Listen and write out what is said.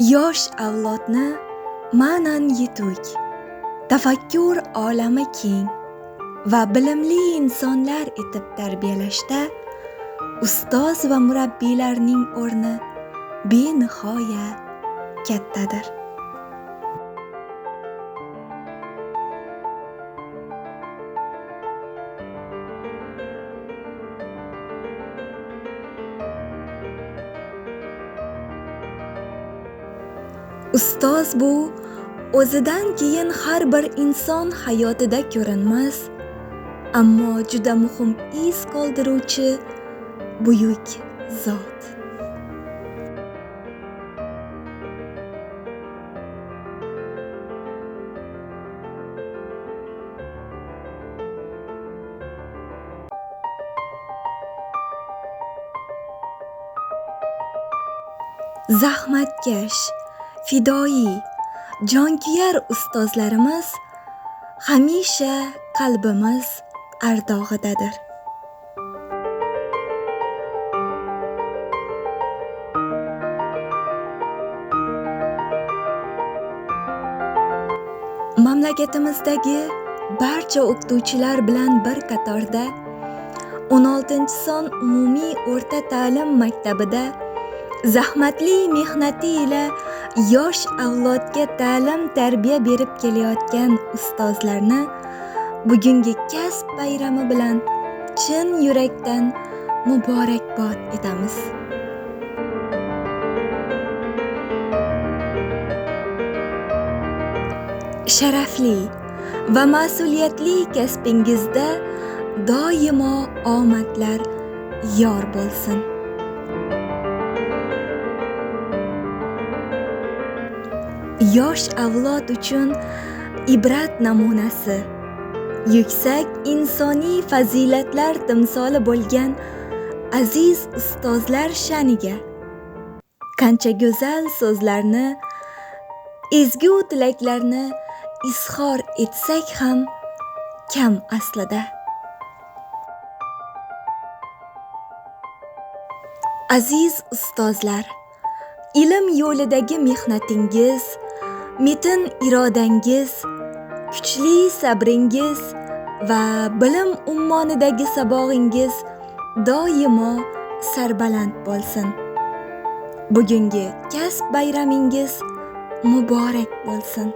yosh avlodni ma'nan yetuk tafakkur olami keng va bilimli insonlar etib tarbiyalashda ustoz va murabbiylarning o'rni benihoya kattadir. Ustoz bu o'zidan keyin har bir inson hayotida ko'rinmas ammo juda muhim iz qoldiruvchi buyuk zot. Zahmatkash fidoyi jonkuyar ustozlarimiz hamisha qalbimiz ardog'idadir. Mamlakatimizdagi barcha o'qituvchilar bilan bir qatorda 16 son umumiy o'rta ta'lim maktabida zahmatli mehnati ila yosh avlodga ta'lim tarbiya berib kelayotgan ustozlarni bugungi kasb bayrami bilan chin yurakdan muborakbod etamiz. Sharafli va mas'uliyatli kasbingizda doimo omadlar yor bo'lsin. Yosh avlod uchun ibrat namunasi. Yuksak insoniy fazilatlar timsoli bo'lgan aziz ustozlar sha'niga. Qancha go'zal so'zlarni ezgu tilaklarni izhor etsak ham kam aslida. Aziz ustozlar ilm yo'lidagi mehnatingiz metin irodangiz kuchli sabringiz va bilim ummonidagi sabog'ingiz doimo sarbaland bo'lsin. Bugungi kasb bayramingiz muborak bo'lsin.